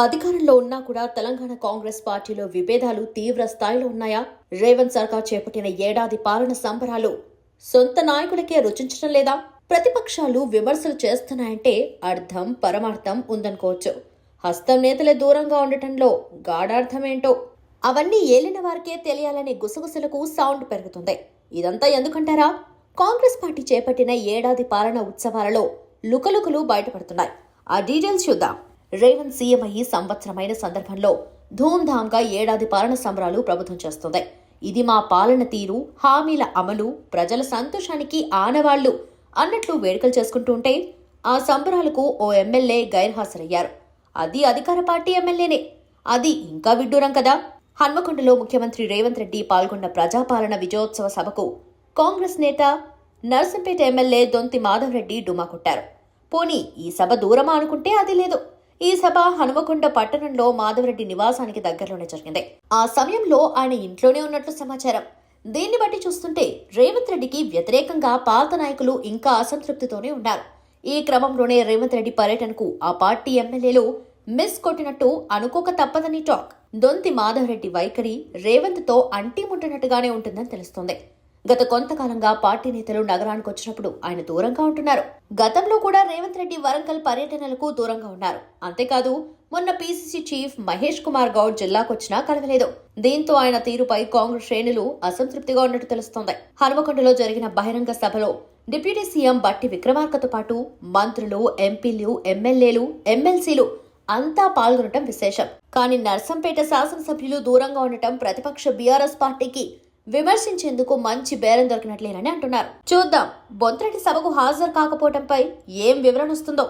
అధికారంలో ఉన్నా కూడా తెలంగాణ కాంగ్రెస్ పార్టీలో విభేదాలు తీవ్ర స్థాయిలో ఉన్నాయా? రేవంత్ సర్కార్ చేపట్టిన ఏడాది పాలన సంబరాలు సొంత నాయకులకే రుచించడం లేదా? ప్రతిపక్షాలు విమర్శలు చేస్తున్నాయంటే అర్థం పరమార్థం ఉందనుకోవచ్చు. హస్తం నేతలే దూరంగా ఉండటంలో గాఢార్థమేంటో? అవన్నీ ఏలిన వారికే తెలియాలనే గుసగుసలకు సౌండ్ పెరుగుతుంది. ఇదంతా ఎందుకంటారా? కాంగ్రెస్ పార్టీ చేపట్టిన ఏడాది పాలన ఉత్సవాలలో లుకలుకలు బయటపడుతున్నాయి. ఆ డీటెయిల్స్ చూద్దాం. రేవంత్ సీఎం అయ్యి సంవత్సరమైన సందర్భంలో ధూమ్ధామ్గా ఏడాది పాలన సంబరాలు ప్రభుత్వం చేస్తుంది. ఇది మా పాలన తీరు హామీల అమలు ప్రజల సంతోషానికి ఆనవాళ్ళు అన్నట్లు వేడుకలు చేసుకుంటూ ఉంటే ఆ సంబరాలకు ఓ ఎమ్మెల్యే గైర్హాజరయ్యారు. అది అధికార పార్టీ ఎమ్మెల్యేనే. అది ఇంకా విడ్డూరం కదా. హన్మకొండలో ముఖ్యమంత్రి రేవంత్ రెడ్డి పాల్గొన్న ప్రజాపాలన విజయోత్సవ సభకు కాంగ్రెస్ నేత నర్సంపేట ఎమ్మెల్యే దొంతి మాధవరెడ్డి డుమా కొట్టారు. పోనీ ఈ సభ దూరమా అనుకుంటే అది లేదు. ఈ సభ హనుమకొండ పట్టణంలో మాధవరెడ్డి నివాసానికి దగ్గరలోనే జరిగింది. ఆ సమయంలో ఆయన ఇంట్లోనే ఉన్నట్లు సమాచారం. దీన్ని బట్టి చూస్తుంటే రేవంత్ రెడ్డికి వ్యతిరేకంగా పాత నాయకులు ఇంకా అసంతృప్తితోనే ఉన్నారు. ఈ క్రమంలోనే రేవంత్ రెడ్డి పర్యటనకు ఆ పార్టీ ఎమ్మెల్యేలు మిస్ కొట్టినట్టు అనుకోక తప్పదని టాక్. దొంతి మాధవరెడ్డి వైఖరి రేవంత్తో తో ఉంటుందని తెలుస్తోంది. గత కొంతకాలంగా పార్టీ నేతలు నగరానికి వచ్చినప్పుడు ఆయన దూరంగా ఉంటున్నారు. గతంలో కూడా రేవంత్ రెడ్డి వరంగల్ పర్యటనలకు దూరంగా ఉన్నారు. అంతేకాదు మొన్న పీసీసీ చీఫ్ మహేష్ కుమార్ గౌడ్ జిల్లాకొచ్చినా కలవలేదు. దీంతో ఆయన తీరుపై కాంగ్రెస్ శ్రేణులు అసంతృప్తిగా ఉన్నట్టు తెలుస్తోంది. హనుమకొండలో జరిగిన బహిరంగ సభలో డిప్యూటీ సీఎం బట్టి విక్రమార్కతో పాటు మంత్రులు ఎంపీలు ఎమ్మెల్యేలు ఎమ్మెల్సీలు అంతా పాల్గొనటం విశేషం. కానీ నర్సంపేట శాసనసభ్యులు దూరంగా ఉండటం ప్రతిపక్ష బీఆర్ఎస్ పార్టీకి విమర్శించేందుకు మంచి బేరం దొరికినట్లేనని అంటున్నారు. చూద్దాం. బొంతరెడ్డి సభకు హాజరు కాకపోవడంపై ఏం వివరణ వస్తుందో.